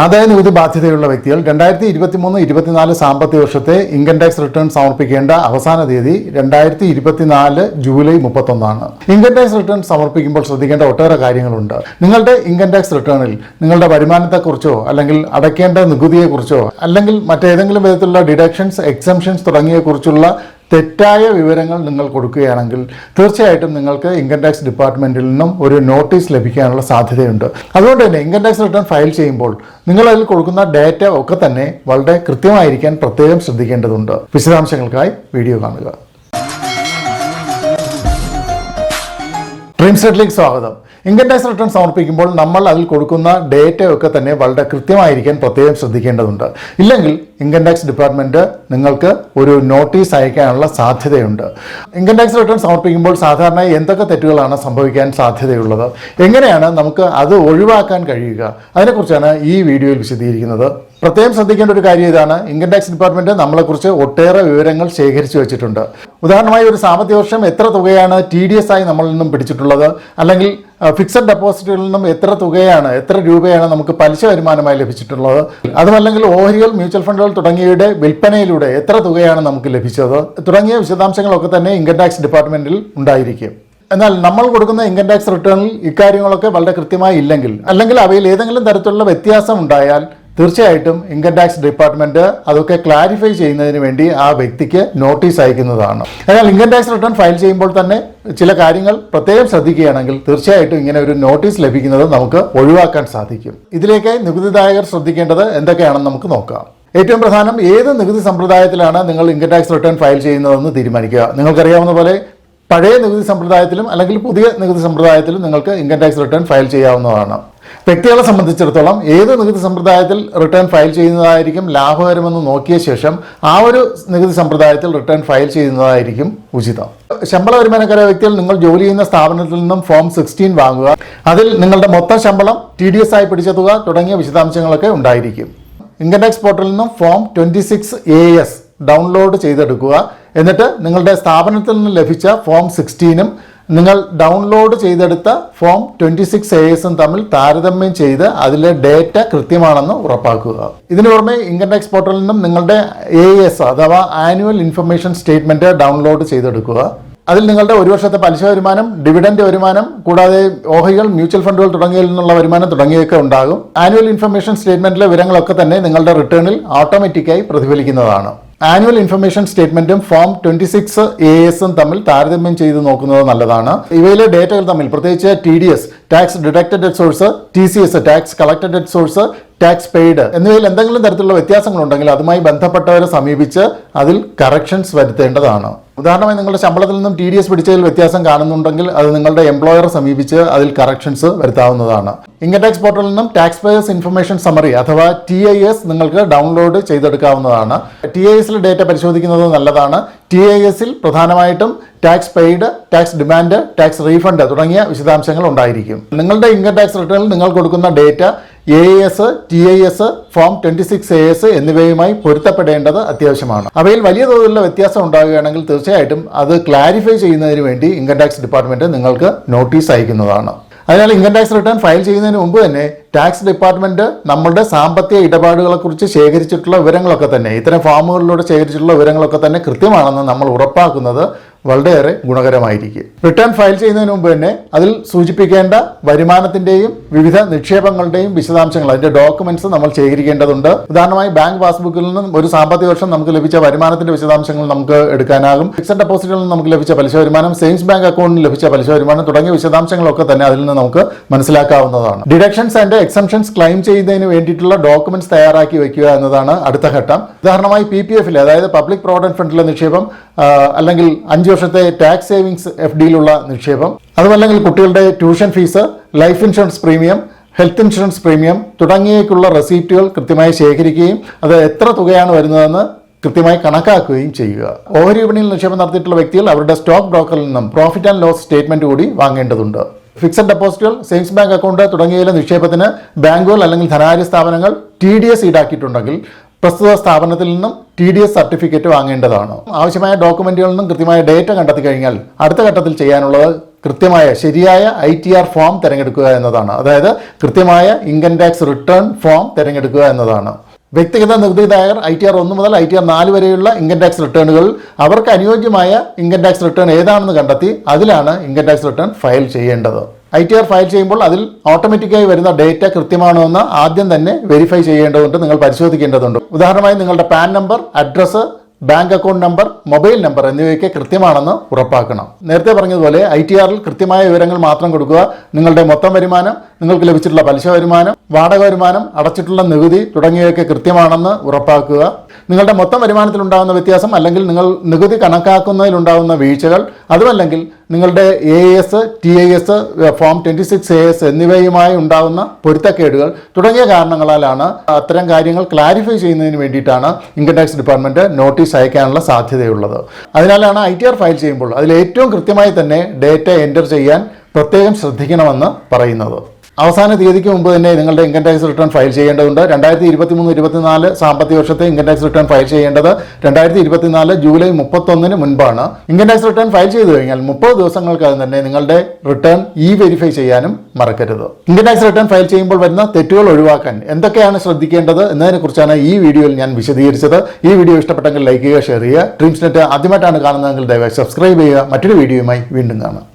ആദായ നികുതി ബാധ്യതയുള്ള വ്യക്തികൾ രണ്ടായിരത്തി ഇരുപത്തി മൂന്ന് ഇരുപത്തിനാല് സാമ്പത്തിക വർഷത്തെ ഇൻകം ടാക്സ് റിട്ടേൺ സമർപ്പിക്കേണ്ട അവസാന തീയതി രണ്ടായിരത്തി ഇരുപത്തിനാല് ജൂലൈ മുപ്പത്തൊന്നാണ്. ഇൻകം ടാക്സ് റിട്ടേൺ സമർപ്പിക്കുമ്പോൾ ശ്രദ്ധിക്കേണ്ട ഒട്ടേറെ കാര്യങ്ങളുണ്ട്. നിങ്ങളുടെ ഇൻകം ടാക്സ് റിട്ടേണിൽ നിങ്ങളുടെ വരുമാനത്തെക്കുറിച്ചോ അല്ലെങ്കിൽ അടയ്ക്കേണ്ട നികുതിയെക്കുറിച്ചോ അല്ലെങ്കിൽ മറ്റേതെങ്കിലും വിധത്തിലുള്ള ഡിഡക്ഷൻസ് എക്സംഷൻസ് തുടങ്ങിയതിനെക്കുറിച്ചുള്ള തെറ്റായ വിവരങ്ങൾ നിങ്ങൾ കൊടുക്കുകയാണെങ്കിൽ തീർച്ചയായിട്ടും നിങ്ങൾക്ക് ഇൻകം ടാക്സ് ഡിപ്പാർട്ട്മെന്റിൽ നിന്നും ഒരു നോട്ടീസ് ലഭിക്കാനുള്ള സാധ്യതയുണ്ട്. അതുകൊണ്ട് തന്നെ ഇൻകം ടാക്സ് റിട്ടേൺ ഫയൽ ചെയ്യുമ്പോൾ നിങ്ങൾ അതിൽ കൊടുക്കുന്ന ഡാറ്റ ഒക്കെ തന്നെ വളരെ കൃത്യമായിരിക്കാൻ പ്രത്യേകം ശ്രദ്ധിക്കേണ്ടതുണ്ട്. വിശദാംശങ്ങൾക്കായി വീഡിയോ കാണുക. ഡ്രീം സ്വാഗതം. ഇൻകം ടാക്സ് റിട്ടേൺ സമർപ്പിക്കുമ്പോൾ നമ്മൾ അതിൽ കൊടുക്കുന്ന ഡേറ്റയൊക്കെ തന്നെ വളരെ കൃത്യമായിരിക്കാൻ പ്രത്യേകം ശ്രദ്ധിക്കേണ്ടതുണ്ട്. ഇല്ലെങ്കിൽ ഇൻകം ടാക്സ് ഡിപ്പാർട്ട്മെന്റ് നിങ്ങൾക്ക് ഒരു നോട്ടീസ് അയക്കാനുള്ള സാധ്യതയുണ്ട്. ഇൻകം ടാക്സ് റിട്ടേൺ സമർപ്പിക്കുമ്പോൾ സാധാരണ എന്തൊക്കെ തെറ്റുകളാണ് സംഭവിക്കാൻ സാധ്യതയുള്ളത്? എങ്ങനെയാണ് നമുക്ക് അത് ഒഴിവാക്കാൻ കഴിയുക? അതിനെക്കുറിച്ചാണ് ഈ വീഡിയോയിൽ വിശദീകരിക്കുന്നത് പ്രത്യേകം ശ്രദ്ധിക്കേണ്ട ഒരു കാര്യം ഇതാണ്. ഇൻകം ടാക്സ് ഡിപ്പാർട്ട്മെന്റ് നമ്മളെക്കുറിച്ച് ഒട്ടേറെ വിവരങ്ങൾ ശേഖരിച്ചു വെച്ചിട്ടുണ്ട്. ഉദാഹരണമായി ഒരു സാമ്പത്തിക വർഷം എത്ര തുകയാണ് ടി ഡി എസ് ആയി നമ്മളിൽ നിന്നും പിടിച്ചിട്ടുള്ളത്? അല്ലെങ്കിൽ ഫിക്സഡ് ഡെപ്പോസിറ്റുകളിൽ നിന്നും എത്ര തുകയാണ് എത്ര രൂപയാണ് നമുക്ക് പലിശ വരുമാനമായി ലഭിച്ചിട്ടുള്ളത്? അതുമല്ലെങ്കിൽ ഓഹരികൾ മ്യൂച്വൽ ഫണ്ടുകൾ തുടങ്ങിയവയുടെ വിൽപ്പനയിലൂടെ എത്ര തുകയാണ് നമുക്ക് ലഭിച്ചത്? തുടങ്ങിയ വിശദാംശങ്ങളൊക്കെ തന്നെ ഇൻകം ടാക്സ് ഡിപ്പാർട്ട്മെന്റിൽ ഉണ്ടായിരിക്കും. എന്നാൽ നമ്മൾ കൊടുക്കുന്ന ഇൻകം ടാക്സ് റിട്ടേണിൽ ഇക്കാര്യങ്ങളൊക്കെ വളരെ കൃത്യമായി ഇല്ലെങ്കിൽ അല്ലെങ്കിൽ അവയിൽ ഏതെങ്കിലും തരത്തിലുള്ള വ്യത്യാസം ഉണ്ടായാൽ തീർച്ചയായിട്ടും ഇൻകം ടാക്സ് ഡിപ്പാർട്ട്മെന്റ് അതൊക്കെ ക്ലാരിഫൈ ചെയ്യുന്നതിന് വേണ്ടി ആ വ്യക്തിക്ക് നോട്ടീസ് അയക്കുന്നതാണ്. എന്നാൽ ഇൻകം ടാക്സ് റിട്ടേൺ ഫയൽ ചെയ്യുമ്പോൾ തന്നെ ചില കാര്യങ്ങൾ പ്രത്യേകം ശ്രദ്ധിക്കുകയാണെങ്കിൽ തീർച്ചയായിട്ടും ഇങ്ങനെ ഒരു നോട്ടീസ് ലഭിക്കുന്നത് നമുക്ക് ഒഴിവാക്കാൻ സാധിക്കും. ഇതിലേക്കായി നികുതിദായകർ ശ്രദ്ധിക്കേണ്ടത് എന്തൊക്കെയാണെന്ന് നമുക്ക് നോക്കാം. ഏറ്റവും പ്രധാനം ഏത് നികുതി സമ്പ്രദായത്തിലാണ് നിങ്ങൾ ഇൻകം ടാക്സ് റിട്ടേൺ ഫയൽ ചെയ്യുന്നതെന്ന് തീരുമാനിക്കുക. നിങ്ങൾക്കറിയാവുന്ന പോലെ പഴയ നികുതി സമ്പ്രദായത്തിലും അല്ലെങ്കിൽ പുതിയ നികുതി സമ്പ്രദായത്തിലും നിങ്ങൾക്ക് ഇൻകം ടാക്സ് റിട്ടേൺ ഫയൽ ചെയ്യാവുന്നതാണ്. വ്യക്തികളെ സംബന്ധിച്ചിടത്തോളം ഏത് നികുതി സമ്പ്രദായത്തിൽ റിട്ടേൺ ഫയൽ ചെയ്യുന്നതായിരിക്കും ലാഭകരമെന്ന് നോക്കിയ ശേഷം ആ ഒരു നികുതി സമ്പ്രദായത്തിൽ റിട്ടേൺ ഫയൽ ചെയ്യുന്നതായിരിക്കും ഉചിതം. ശമ്പള വരുമാനക്കാരായ വ്യക്തികൾ നിങ്ങൾ ജോലി ചെയ്യുന്ന സ്ഥാപനത്തിൽ നിന്നും ഫോം സിക്സ്റ്റീൻ വാങ്ങുക. അതിൽ നിങ്ങളുടെ മൊത്തം ശമ്പളം ടി ഡി എസ് ആയി പിടിച്ച തുക തുടങ്ങിയ വിശദാംശങ്ങളൊക്കെ ഉണ്ടായിരിക്കും. ഇൻകം ടാക്സ് പോർട്ടലിൽ നിന്നും form twenty six A S download ചെയ്തെടുക്കുക. എന്നിട്ട് നിങ്ങളുടെ സ്ഥാപനത്തിൽ നിന്ന് ലഭിച്ച ഫോം സിക്സ്റ്റീനും നിങ്ങൾ ഡൗൺലോഡ് ചെയ്തെടുത്ത ഫോം ട്വന്റി സിക്സ് എ എസും തമ്മിൽ താരതമ്യം ചെയ്ത് അതിലെ ഡേറ്റ കൃത്യമാണെന്ന് ഉറപ്പാക്കുക. ഇതിനു പുറമെ ഇൻകം ടാക്സ് പോർട്ടലിൽ നിന്നും നിങ്ങളുടെ എ എസ് അഥവാ ആനുവൽ ഇൻഫർമേഷൻ സ്റ്റേറ്റ്മെന്റ് ഡൗൺലോഡ് ചെയ്തെടുക്കുക. അതിൽ നിങ്ങളുടെ ഒരു വർഷത്തെ പലിശ വരുമാനം ഡിവിഡൻഡ് വരുമാനം കൂടാതെ ഓഹരികൾ മ്യൂച്വൽ ഫണ്ടുകൾ തുടങ്ങിയതിൽ നിന്നുള്ള വരുമാനം തുടങ്ങിയൊക്കെ ഉണ്ടാകും. ആനുവൽ ഇൻഫർമേഷൻ സ്റ്റേറ്റ്മെന്റിലെ വിവരങ്ങളൊക്കെ തന്നെ നിങ്ങളുടെ റിട്ടേണിൽ ഓട്ടോമാറ്റിക്കായി പ്രതിഫലിക്കുന്നതാണ്. ആനുവൽ ഇൻഫർമേഷൻ സ്റ്റേറ്റ്മെന്റും ഫോം ട്വന്റി സിക്സ് എ എസും തമ്മിൽ താരതമ്യം ചെയ്ത് നോക്കുന്നത് നല്ലതാണ്. ഇവയിലെ ഡേറ്റകൾ തമ്മിൽ പ്രത്യേകിച്ച് T D S tax deducted source T C S tax at source tax paid എന്നിവയിൽ എന്തെങ്കിലും തരത്തിലുള്ള വ്യത്യാസങ്ങളുണ്ടെങ്കിൽ അതുമായി ബന്ധപ്പെട്ടവരെ സമീപിച്ച് അതിൽ കറക്ഷൻസ് വരുത്തേണ്ടതാണ്. ഉദാഹരണമായി നിങ്ങളുടെ ശമ്പളത്തിൽ നിന്നും ടി ഡി എസ് പിടിച്ചതിൽ വ്യത്യാസം കാണുന്നുണ്ടെങ്കിൽ അത് നിങ്ങളുടെ എംപ്ലോയറെ സമീപിച്ച് അതിൽ കറക്ഷൻസ് വരുത്താവുന്നതാണ്. ഇൻകം ടാക്സ് പോർട്ടലിൽ നിന്നും ടാക്സ് പേയേഴ്സ് ഇൻഫർമേഷൻ സമറി അഥവാ ടി ഐ എസ് നിങ്ങൾക്ക് ഡൗൺലോഡ് ചെയ്തെടുക്കാവുന്നതാണ്. ടി ഐ എസിലെ ഡേറ്റ പരിശോധിക്കുന്നത് നല്ലതാണ്. ടി ഐ എസിൽ പ്രധാനമായിട്ടും tax paid tax demand tax refund തുടങ്ങിയ വിശദാംശങ്ങൾ ഉണ്ടായിരിക്കും. നിങ്ങളുടെ ഇൻകം ടാക്സ് റിട്ടേണിൽ നിങ്ങൾ കൊടുക്കുന്ന data A S T I S form twenty six A S എന്നിവയുമായി പൊരുത്തപ്പെടേണ്ടത് അത്യാവശ്യമാണ്. അവയിൽ വലിയ തോതിലുള്ള വ്യത്യാസം ഉണ്ടാകുകയാണെങ്കിൽ തീർച്ചയായിട്ടും അത് ക്ലാരിഫൈ ചെയ്യുന്നതിന് വേണ്ടി ഇൻകം ടാക്സ് ഡിപ്പാർട്ട്മെന്റ് നിങ്ങൾക്ക് നോട്ടീസ് അയക്കുന്നതാണ്. അതിനാൽ ഇൻകം ടാക്സ് റിട്ടേൺ ഫയൽ ചെയ്യുന്നതിന് മുമ്പ് തന്നെ ടാക്സ് ഡിപ്പാർട്ട്മെന്റ് നമ്മളുടെ സാമ്പത്തിക ഇടപാടുകളെക്കുറിച്ച് ശേഖരിച്ചിട്ടുള്ള വിവരങ്ങളൊക്കെ തന്നെ ഇത്തരം ഫോമുകളിലൂടെ ശേഖരിച്ചിട്ടുള്ള വിവരങ്ങളൊക്കെ തന്നെ കൃത്യമാണെന്ന് നമ്മൾ ഉറപ്പാക്കുന്നത് വളരെയേറെ ഗുണകരമായിരിക്കും. റിട്ടേൺ ഫയൽ ചെയ്യുന്നതിന് മുമ്പ് തന്നെ അതിൽ സൂചിപ്പിക്കേണ്ട വരുമാനത്തിന്റെയും വിവിധ നിക്ഷേപങ്ങളുടെയും വിശദാംശങ്ങൾ അതിന്റെ ഡോക്യുമെന്റ്സ് നമ്മൾ ശേഖരിക്കേണ്ടതുണ്ട്. ഉദാഹരണമായി ബാങ്ക് പാസ്ബുക്കിൽ നിന്നും ഒരു സാമ്പത്തിക വർഷം നമുക്ക് ലഭിച്ച വരുമാനത്തിന്റെ വിശദാംശങ്ങൾ നമുക്ക് എടുക്കാനാകും. ഫിക്സഡ് ഡെപ്പോസിറ്റിൽ നിന്ന് നമുക്ക് ലഭിച്ച പലിശ വരുമാനം സേവിങ്സ് ബാങ്ക് അക്കൗണ്ടിൽ ലഭിച്ച പലിശ വരുമാനം തുടങ്ങിയ വിശദാംശങ്ങളൊക്കെ തന്നെ അതിൽ നിന്ന് നമുക്ക് മനസ്സിലാക്കാവുന്നതാണ്. ഡിഡക്ഷൻസ് ആൻഡ് എക്സംഷൻസ് ക്ലെയിം ചെയ്യുന്നതിന് വേണ്ടിയിട്ടുള്ള ഡോക്യുമെന്റ്സ് തയ്യാറാക്കി വെക്കുക എന്നതാണ് അടുത്ത ഘട്ടം. ഉദാഹരണമായി പി പി എഫിൽ അതായത് പബ്ലിക് പ്രോവിഡന്റ് ഫണ്ടിലെ നിക്ഷേപം അല്ലെങ്കിൽ അഞ്ച് വർഷത്തെ ടാക്സ് സേവിങ്സ് എഫ് ഡിയിലുള്ള നിക്ഷേപം അതുമല്ലെങ്കിൽ കുട്ടികളുടെ tuition fees life insurance premium health insurance premium തുടങ്ങിയേക്കുള്ള റെസീപ്റ്റുകൾ കൃത്യമായി ശേഖരിക്കുകയും അത് എത്ര തുകയാണ് വരുന്നതെന്ന് കൃത്യമായി കണക്കാക്കുകയും ചെയ്യുക. ഓഹരി വിപണിയിൽ നിക്ഷേപം നടത്തിയിട്ടുള്ള വ്യക്തികൾ അവരുടെ സ്റ്റോക്ക് ബ്രോക്കറിൽ നിന്നും പ്രോഫിറ്റ് ആൻഡ് ലോസ് സ്റ്റേറ്റ്മെന്റ് കൂടി വാങ്ങേണ്ടതുണ്ട്. ഫിക്സഡ് ഡെപ്പോസിറ്റുകൾ സേവിങ്സ് ബാങ്ക് അക്കൗണ്ട് തുടങ്ങിയതിലെ നിക്ഷേപത്തിന് ബാങ്കുകൾ അല്ലെങ്കിൽ ധനകാര്യ സ്ഥാപനങ്ങൾ ടി ഡി എസ് ഈടാക്കിയിട്ടുണ്ടെങ്കിൽ പ്രസ്തുത സ്ഥാപനത്തിൽ നിന്നും ടി ഡി എസ് സർട്ടിഫിക്കറ്റ് വാങ്ങേണ്ടതാണ്. ആവശ്യമായ ഡോക്യുമെന്റുകളിൽ നിന്നും കൃത്യമായ ഡേറ്റ കണ്ടെത്തി കഴിഞ്ഞാൽ അടുത്ത ഘട്ടത്തിൽ ചെയ്യാനുള്ളത് കൃത്യമായ ശരിയായ ഐ ടി ആർ ഫോം തിരഞ്ഞെടുക്കുക എന്നതാണ്. അതായത് കൃത്യമായ ഇൻകം ടാക്സ് റിട്ടേൺ ഫോം തിരഞ്ഞെടുക്കുക എന്നതാണ്. വ്യക്തിഗത നികുതിദായകർ ഐ ടി ആർ ഒന്ന് മുതൽ ഐ ടി ആർ നാല് വരെയുള്ള ഇൻകം ടാക്സ് റിട്ടേണുകൾ അവർക്ക് അനുയോജ്യമായ ഇൻകം ടാക്സ് റിട്ടേൺ ഏതാണെന്ന് കണ്ടെത്തി അതിലാണ് ഇൻകം ടാക്സ് റിട്ടേൺ ഫയൽ ചെയ്യേണ്ടത്. ഐ ടി ആർ ഫയൽ ചെയ്യുമ്പോൾ അതിൽ ഓട്ടോമാറ്റിക്കായി വരുന്ന ഡേറ്റ കൃത്യമാണോ എന്ന് ആദ്യം തന്നെ വെരിഫൈ ചെയ്യേണ്ടതുണ്ട് നിങ്ങൾ പരിശോധിക്കേണ്ടതുണ്ട്. ഉദാഹരണമായി നിങ്ങളുടെ PAN number address bank account number mobile number എന്നിവയൊക്കെ കൃത്യമാണെന്ന് ഉറപ്പാക്കണം. നേരത്തെ പറഞ്ഞതുപോലെ ഐ ടി ആറിൽ കൃത്യമായ വിവരങ്ങൾ മാത്രം കൊടുക്കുക നിങ്ങളുടെ മൊത്തം വരുമാനം നിങ്ങൾക്ക് ലഭിച്ചിട്ടുള്ള പലിശ വരുമാനം വാടക വരുമാനം അടച്ചിട്ടുള്ള നികുതി തുടങ്ങിയവയൊക്കെ കൃത്യമാണെന്ന് ഉറപ്പാക്കുക. നിങ്ങളുടെ മൊത്തം വരുമാനത്തിലുണ്ടാകുന്ന വ്യത്യാസം അല്ലെങ്കിൽ നിങ്ങൾ നികുതി കണക്കാക്കുന്നതിലുണ്ടാകുന്ന വീഴ്ചകൾ അതുമല്ലെങ്കിൽ നിങ്ങളുടെ A S T I S form twenty six A S എന്നിവയുമായി ഉണ്ടാകുന്ന പൊരുത്തക്കേടുകൾ തുടങ്ങിയ കാരണങ്ങളാലാണ് അത്തരം കാര്യങ്ങൾ ക്ലാരിഫൈ ചെയ്യുന്നതിന് വേണ്ടിയിട്ടാണ് ഇൻകം ടാക്സ് ഡിപ്പാർട്ട്മെന്റ് നോട്ടീസ് അയക്കാനുള്ള സാധ്യതയുള്ളത്. അതിനാലാണ് ഐ ടി ആർ ഫയൽ ചെയ്യുമ്പോൾ അതിൽ ഏറ്റവും കൃത്യമായി തന്നെ ഡേറ്റ എന്റർ ചെയ്യാൻ പ്രത്യേകം ശ്രദ്ധിക്കണമെന്ന് പറയുന്നത്. അവസാന തീയതിക്ക് മുമ്പ് തന്നെ നിങ്ങളുടെ ഇൻകം ടാക്സ് റിട്ടേൺ ഫയൽ ചെയ്യേണ്ടതുണ്ട്. രണ്ടായിരത്തി ഇരുപത്തി മൂന്ന് ഇരുപത്തിനാല് സാമ്പത്തിക വർഷത്തെ ഇൻകം ടാക്സ് റിട്ടേൺ ഫയൽ ചെയ്യേണ്ടത് രണ്ടായിരത്തി ഇരുപത്തിനാല് ജൂലൈ മുപ്പത്തൊന്നിന് മുൻപാണ്. ഇൻകം ടാക്സ് റിട്ടേൺ ഫയൽ ചെയ്തു കഴിഞ്ഞാൽ മുപ്പത് ദിവസങ്ങൾക്കകം തന്നെ നിങ്ങളുടെ റിട്ടേൺ ഇ വെരിഫൈ ചെയ്യാനും മറക്കരുത്. ഇൻകം ടാക്സ് റിട്ടേൺ ഫയൽ ചെയ്യുമ്പോൾ വരുന്ന തെറ്റുകൾ ഒഴിവാക്കാൻ എന്തൊക്കെയാണ് ശ്രദ്ധിക്കേണ്ടത് എന്നതിനെക്കുറിച്ചാണ് ഈ വീഡിയോയിൽ ഞാൻ വിശദീകരിച്ചത്. ഈ വീഡിയോ ഇഷ്ടപ്പെട്ടെങ്കിൽ ലൈക്ക് ചെയ്യുക ഷെയർ ചെയ്യുക. ഡ്രീംസ് നെറ്റ് ആദ്യമായിട്ടാണ് കാണുന്നതെങ്കിൽ ദയവായി സബ്സ്ക്രൈബ് ചെയ്യുക. മറ്റൊരു വീഡിയോയുമായി വീണ്ടും കാണാം.